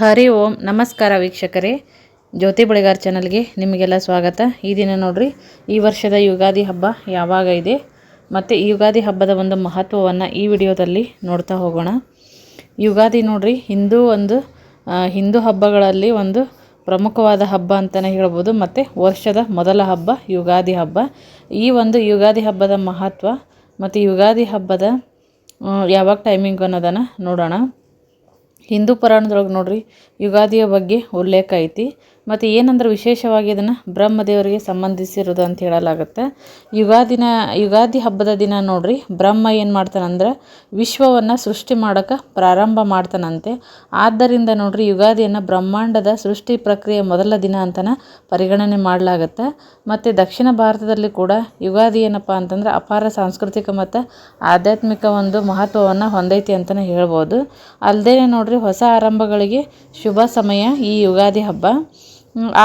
ಹರಿ ಓಂ, ನಮಸ್ಕಾರ ವೀಕ್ಷಕರೇ. ಜ್ಯೋತಿ ಬಳಿಗಾರ್ ಚಾನಲ್ಗೆ ನಿಮಗೆಲ್ಲ ಸ್ವಾಗತ. ಈ ದಿನ ನೋಡ್ರಿ, ಈ ವರ್ಷದ ಯುಗಾದಿ ಹಬ್ಬ ಯಾವಾಗ ಇದೆ, ಮತ್ತು ಯುಗಾದಿ ಹಬ್ಬದ ಒಂದು ಮಹತ್ವವನ್ನು ಈ ವಿಡಿಯೋದಲ್ಲಿ ನೋಡ್ತಾ ಹೋಗೋಣ. ಯುಗಾದಿ ನೋಡ್ರಿ, ಹಿಂದೂ ಒಂದು ಹಿಂದೂ ಹಬ್ಬಗಳಲ್ಲಿ ಒಂದು ಪ್ರಮುಖವಾದ ಹಬ್ಬ ಅಂತಲೇ ಹೇಳ್ಬೋದು. ಮತ್ತು ವರ್ಷದ ಮೊದಲ ಹಬ್ಬ ಯುಗಾದಿ ಹಬ್ಬ. ಈ ಒಂದು ಯುಗಾದಿ ಹಬ್ಬದ ಮಹತ್ವ ಮತ್ತು ಯುಗಾದಿ ಹಬ್ಬದ ಯಾವಾಗ ಟೈಮಿಂಗ್ ಅನ್ನೋದನ್ನು ನೋಡೋಣ. ಹಿಂದೂ ಪುರಾಣದೊಳಗೆ ನೋಡ್ರಿ ಯುಗಾದಿಯ ಬಗ್ಗೆ ಉಲ್ಲೇಖ ಐತಿ ಮತ್ತು ಏನಂದ್ರೆ ವಿಶೇಷವಾಗಿ ಇದನ್ನು ಬ್ರಹ್ಮದೇವರಿಗೆ ಸಂಬಂಧಿಸಿರೋದು ಅಂತ ಹೇಳಲಾಗುತ್ತೆ. ಯುಗಾದಿನ, ಯುಗಾದಿ ಹಬ್ಬದ ದಿನ ನೋಡ್ರಿ, ಬ್ರಹ್ಮ ಏನು ಮಾಡ್ತಾನಂದ್ರೆ ವಿಶ್ವವನ್ನು ಸೃಷ್ಟಿ ಮಾಡೋಕೆ ಪ್ರಾರಂಭ ಮಾಡ್ತಾನಂತೆ. ಆದ್ದರಿಂದ ನೋಡ್ರಿ, ಯುಗಾದಿಯನ್ನು ಬ್ರಹ್ಮಾಂಡದ ಸೃಷ್ಟಿ ಪ್ರಕ್ರಿಯೆ ಮೊದಲ ದಿನ ಅಂತಲೇ ಪರಿಗಣನೆ ಮಾಡಲಾಗುತ್ತೆ. ಮತ್ತು ದಕ್ಷಿಣ ಭಾರತದಲ್ಲಿ ಕೂಡ ಯುಗಾದಿ ಏನಪ್ಪ ಅಂತಂದ್ರೆ ಅಪಾರ ಸಾಂಸ್ಕೃತಿಕ ಮತ್ತು ಆಧ್ಯಾತ್ಮಿಕ ಒಂದು ಮಹತ್ವವನ್ನು ಹೊಂದೈತಿ ಅಂತಲೇ ಹೇಳ್ಬೋದು. ಅಲ್ಲದೇ ನೋಡ್ರಿ, ಹೊಸ ಆರಂಭಗಳಿಗೆ ಶುಭ ಸಮಯ ಈ ಯುಗಾದಿ ಹಬ್ಬ.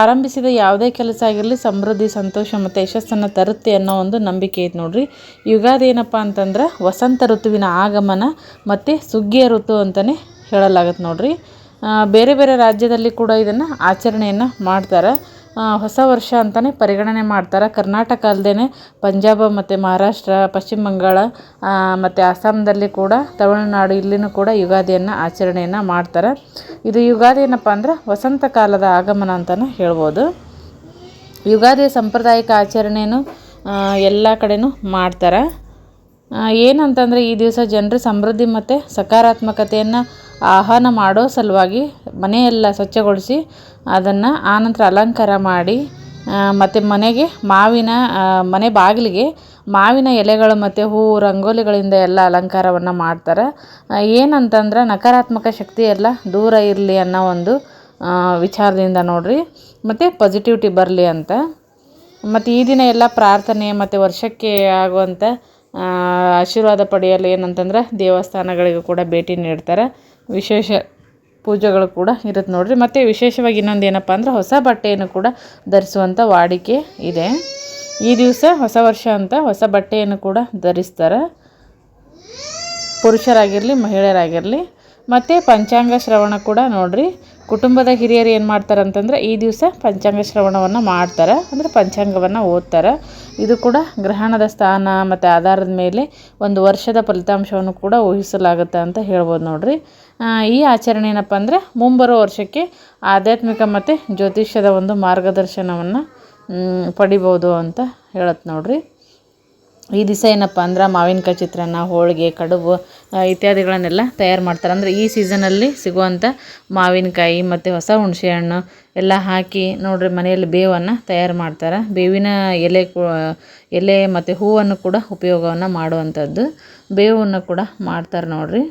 ಆರಂಭಿಸಿದ ಯಾವುದೇ ಕೆಲಸ ಆಗಿರಲಿ, ಸಮೃದ್ಧಿ, ಸಂತೋಷ ಮತ್ತು ಯಶಸ್ಸನ್ನು ತರುತ್ತೆ ಅನ್ನೋ ಒಂದು ನಂಬಿಕೆ ಐತೆ ನೋಡಿರಿ. ಯುಗಾದಿ ಏನಪ್ಪ ಅಂತಂದ್ರೆ ವಸಂತ ಋತುವಿನ ಆಗಮನ ಮತ್ತು ಸುಗ್ಗಿಯ ಋತು ಅಂತಲೇ ಹೇಳಲಾಗತ್ತೆ ನೋಡಿರಿ. ಬೇರೆ ಬೇರೆ ರಾಜ್ಯದಲ್ಲಿ ಕೂಡ ಇದನ್ನು ಆಚರಣೆಯನ್ನು ಮಾಡ್ತಾರೆ. ಹೊಸ ವರ್ಷ ಅಂತಲೇ ಪರಿಗಣನೆ ಮಾಡ್ತಾರೆ. ಕರ್ನಾಟಕ ಅಲ್ಲದೆ ಪಂಜಾಬ್ ಮತ್ತು ಮಹಾರಾಷ್ಟ್ರ, ಪಶ್ಚಿಮ ಬಂಗಾಳ ಮತ್ತು ಅಸ್ಸಾಂದಲ್ಲಿ ಕೂಡ, ತಮಿಳುನಾಡು ಇಲ್ಲಿನೂ ಕೂಡ ಯುಗಾದಿಯನ್ನು ಆಚರಣೆಯನ್ನು ಮಾಡ್ತಾರೆ. ಇದು ಯುಗಾದಿ ಏನಪ್ಪ ಅಂದ್ರೆ ವಸಂತ ಕಾಲದ ಆಗಮನ ಅಂತಲೇ ಹೇಳ್ಬೋದು. ಯುಗಾದಿ ಸಾಂಪ್ರದಾಯಿಕ ಆಚರಣೆಯನ್ನು ಎಲ್ಲ ಕಡೆಯೂ ಮಾಡ್ತಾರೆ. ಏನಂತಂದರೆ ಈ ದಿವಸ ಜನರು ಸಮೃದ್ಧಿ ಮತ್ತು ಸಕಾರಾತ್ಮಕತೆಯನ್ನು ಆಹ್ವಾನ ಮಾಡೋ ಸಲುವಾಗಿ ಮನೆಯೆಲ್ಲ ಸ್ವಚ್ಛಗೊಳಿಸಿ ಅದನ್ನು ಆನಂತರ ಅಲಂಕಾರ ಮಾಡಿ ಮತ್ತು ಮನೆಗೆ ಮಾವಿನ ಮನೆ ಬಾಗಿಲಿಗೆ ಮಾವಿನ ಎಲೆಗಳು ಮತ್ತು ಹೂವು ರಂಗೋಲಿಗಳಿಂದ ಎಲ್ಲ ಅಲಂಕಾರವನ್ನು ಮಾಡ್ತಾರೆ. ಏನಂತಂದ್ರೆ ನಕಾರಾತ್ಮಕ ಶಕ್ತಿ ಎಲ್ಲ ದೂರ ಇರಲಿ ಅನ್ನೋ ಒಂದು ವಿಚಾರದಿಂದ ನೋಡಿರಿ. ಮತ್ತು ಪಾಸಿಟಿವಿಟಿ ಬರಲಿ ಅಂತ. ಮತ್ತು ಈ ದಿನ ಎಲ್ಲ ಪ್ರಾರ್ಥನೆ ಮತ್ತು ವರ್ಷಕ್ಕೆ ಆಗುವಂಥ ಆಶೀರ್ವಾದ ಪಡೆಯಲು ಏನಂತಂದ್ರೆ ದೇವಸ್ಥಾನಗಳಿಗೂ ಕೂಡ ಭೇಟಿ ನೀಡ್ತಾರೆ. ವಿಶೇಷ ಪೂಜೆಗಳು ಕೂಡ ಇರುತ್ತೆ ನೋಡಿರಿ. ಮತ್ತು ವಿಶೇಷವಾಗಿ ಇನ್ನೊಂದು ಏನಪ್ಪ ಅಂದ್ರೆ ಹೊಸ ಬಟ್ಟೆಯನ್ನು ಕೂಡ ಧರಿಸುವಂಥ ವಾಡಿಕೆ ಇದೆ. ಈ ದಿವಸ ಹೊಸ ವರ್ಷ ಅಂತ ಹೊಸ ಬಟ್ಟೆಯನ್ನು ಕೂಡ ಧರಿಸ್ತಾರೆ. ಪುರುಷರಾಗಿರಲಿ, ಮಹಿಳೆಯರಾಗಿರಲಿ. ಮತ್ತು ಪಂಚಾಂಗ ಶ್ರವಣ ಕೂಡ ನೋಡ್ರಿ. ಕುಟುಂಬದ ಹಿರಿಯರು ಏನು ಮಾಡ್ತಾರೆ ಅಂತಂದ್ರೆ ಈ ದಿವಸ ಪಂಚಾಂಗ ಶ್ರವಣವನ್ನು ಮಾಡ್ತಾರೆ. ಅಂದರೆ ಪಂಚಾಂಗವನ್ನು ಓದ್ತಾರೆ. ಇದು ಕೂಡ ಗ್ರಹಣದ ಸ್ಥಾನ ಮತ್ತು ಆಧಾರದ ಮೇಲೆ ಒಂದು ವರ್ಷದ ಫಲಿತಾಂಶವನ್ನು ಕೂಡ ಊಹಿಸಲಾಗುತ್ತೆ ಅಂತ ಹೇಳ್ಬೋದು ನೋಡಿರಿ. ಈ ಆಚರಣೆ ಏನಪ್ಪ ಅಂದರೆ ಮುಂಬರೋ ವರ್ಷಕ್ಕೆ ಆಧ್ಯಾತ್ಮಿಕ ಮತ್ತು ಜ್ಯೋತಿಷ್ಯದ ಒಂದು ಮಾರ್ಗದರ್ಶನವನ್ನು ಪಡಿಬೋದು ಅಂತ ಹೇಳತ್ತೆ ನೋಡ್ರಿ. ಈ ದಿವಸ ಏನಪ್ಪ ಅಂದ್ರೆ ಮಾವಿನಕಾಯಿ ಚಿತ್ರಾನ್ನ, ಹೋಳಿಗೆ, ಕಡುಬು ಇತ್ಯಾದಿಗಳನ್ನೆಲ್ಲ ತಯಾರು ಮಾಡ್ತಾರೆ. ಅಂದರೆ ಈ ಸೀಸನಲ್ಲಿ ಸಿಗುವಂಥ ಮಾವಿನಕಾಯಿ ಮತ್ತು ಹೊಸ ಹುಣಸೆಹಣ್ಣು ಎಲ್ಲ ಹಾಕಿ ನೋಡ್ರಿ ಮನೆಯಲ್ಲಿ ಬೇವನ್ನು ತಯಾರು ಮಾಡ್ತಾರೆ. ಬೇವಿನ ಎಲೆ ಎಲೆ ಮತ್ತು ಹೂವನ್ನು ಕೂಡ ಉಪಯೋಗವನ್ನು ಮಾಡುವಂಥದ್ದು ಬೇವನ್ನು ಕೂಡ ಮಾಡ್ತಾರೆ ನೋಡ್ರಿ.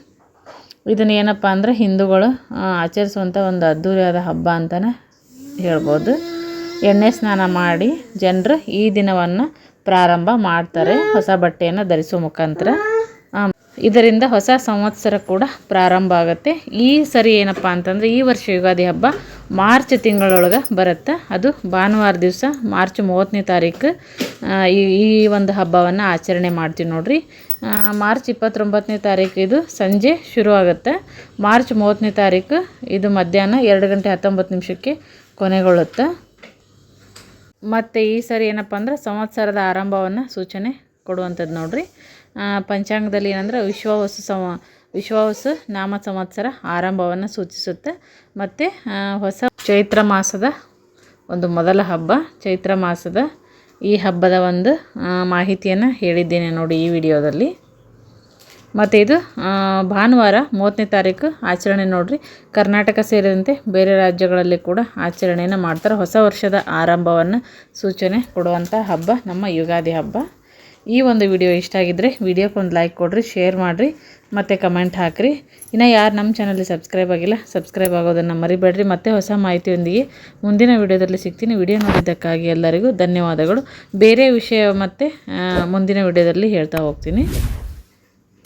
ಇದನ್ನು ಏನಪ್ಪ ಅಂದರೆ ಹಿಂದೂಗಳು ಆಚರಿಸುವಂಥ ಒಂದು ಅದ್ಧೂರಿಯಾದ ಹಬ್ಬ ಅಂತಲೇ ಹೇಳ್ಬೋದು. ಎಣ್ಣೆ ಸ್ನಾನ ಮಾಡಿ ಜನರು ಈ ದಿನವನ್ನು ಪ್ರಾರಂಭ ಮಾಡ್ತಾರೆ ಹೊಸ ಬಟ್ಟೆಯನ್ನು ಧರಿಸುವ ಮುಖಾಂತರ. ಇದರಿಂದ ಹೊಸ ಸಂವತ್ಸರ ಕೂಡ ಪ್ರಾರಂಭ ಆಗುತ್ತೆ. ಈ ಸರಿ ಏನಪ್ಪ ಅಂತಂದರೆ ಈ ವರ್ಷ ಯುಗಾದಿ ಹಬ್ಬ ಮಾರ್ಚ್ ತಿಂಗಳೊಳಗೆ ಬರುತ್ತೆ. ಅದು ಭಾನುವಾರ ದಿವಸ ಮಾರ್ಚ್ ಮೂವತ್ತನೇ ತಾರೀಕು ಈ ಈ ಒಂದು ಹಬ್ಬವನ್ನು ಆಚರಣೆ ಮಾಡ್ತೀವಿ ನೋಡ್ರಿ. ಮಾರ್ಚ್ ಇಪ್ಪತ್ತೊಂಬತ್ತನೇ ತಾರೀಕು ಇದು ಸಂಜೆ ಶುರು ಆಗುತ್ತೆ. ಮಾರ್ಚ್ ಮೂವತ್ತನೇ ತಾರೀಕು ಇದು ಮಧ್ಯಾಹ್ನ ಎರಡು ಗಂಟೆ ಹತ್ತೊಂಬತ್ತು ನಿಮಿಷಕ್ಕೆ ಕೊನೆಗೊಳ್ಳುತ್ತೆ. ಮತ್ತು ಈ ಸರಿ ಏನಪ್ಪ ಅಂದ್ರೆ ಸಂವತ್ಸರದ ಆರಂಭವನ್ನು ಸೂಚನೆ ಕೊಡುವಂಥದ್ದು ನೋಡಿರಿ. ಪಂಚಾಂಗದಲ್ಲಿ ಏನಂದ್ರೆ ವಿಶ್ವವಸ್ತು ಸಮ ವಿಶ್ವವಸ್ತು ನಾಮ ಸಂವತ್ಸರ ಆರಂಭವನ್ನು ಸೂಚಿಸುತ್ತೆ. ಮತ್ತು ಹೊಸ ಚೈತ್ರ ಮಾಸದ ಒಂದು ಮೊದಲ ಹಬ್ಬ, ಚೈತ್ರ ಮಾಸದ ಈ ಹಬ್ಬದ ಒಂದು ಮಾಹಿತಿಯನ್ನು ಹೇಳಿದ್ದೇನೆ ನೋಡಿ ಈ ವಿಡಿಯೋದಲ್ಲಿ. ಮತ್ತು ಇದು ಭಾನುವಾರ ಮೂವತ್ತನೇ ತಾರೀಕು ಆಚರಣೆ ನೋಡಿರಿ. ಕರ್ನಾಟಕ ಸೇರಿದಂತೆ ಬೇರೆ ರಾಜ್ಯಗಳಲ್ಲಿ ಕೂಡ ಆಚರಣೆಯನ್ನು ಮಾಡ್ತಾರೆ. ಹೊಸ ವರ್ಷದ ಆರಂಭವನ್ನು ಸೂಚನೆ ಕೊಡುವಂಥ ಹಬ್ಬ, ನಮ್ಮ ಯುಗಾದಿ ಹಬ್ಬ. ಈ ಒಂದು ವಿಡಿಯೋ ಇಷ್ಟ ಆಗಿದ್ದರೆ ವಿಡಿಯೋಕ್ಕೆ ಒಂದು ಲೈಕ್ ಕೊಡಿರಿ, ಶೇರ್ ಮಾಡಿರಿ, ಮತ್ತು ಕಮೆಂಟ್ ಹಾಕಿರಿ. ಇನ್ನು ಯಾರು ನಮ್ಮ ಚಾನಲ್ಗೆ ಸಬ್ಸ್ಕ್ರೈಬ್ ಆಗಿಲ್ಲ, ಸಬ್ಸ್ಕ್ರೈಬ್ ಆಗೋದನ್ನು ಮರಿಬೇಡ್ರಿ. ಮತ್ತೆ ಹೊಸ ಮಾಹಿತಿಯೊಂದಿಗೆ ಮುಂದಿನ ವಿಡಿಯೋದಲ್ಲಿ ಸಿಗ್ತೀನಿ. ವಿಡಿಯೋ ನೋಡಿದ್ದಕ್ಕಾಗಿ ಎಲ್ಲರಿಗೂ ಧನ್ಯವಾದಗಳು. ಬೇರೆ ವಿಷಯ ಮತ್ತು ಮುಂದಿನ ವಿಡಿಯೋದಲ್ಲಿ ಹೇಳ್ತಾ ಹೋಗ್ತೀನಿ.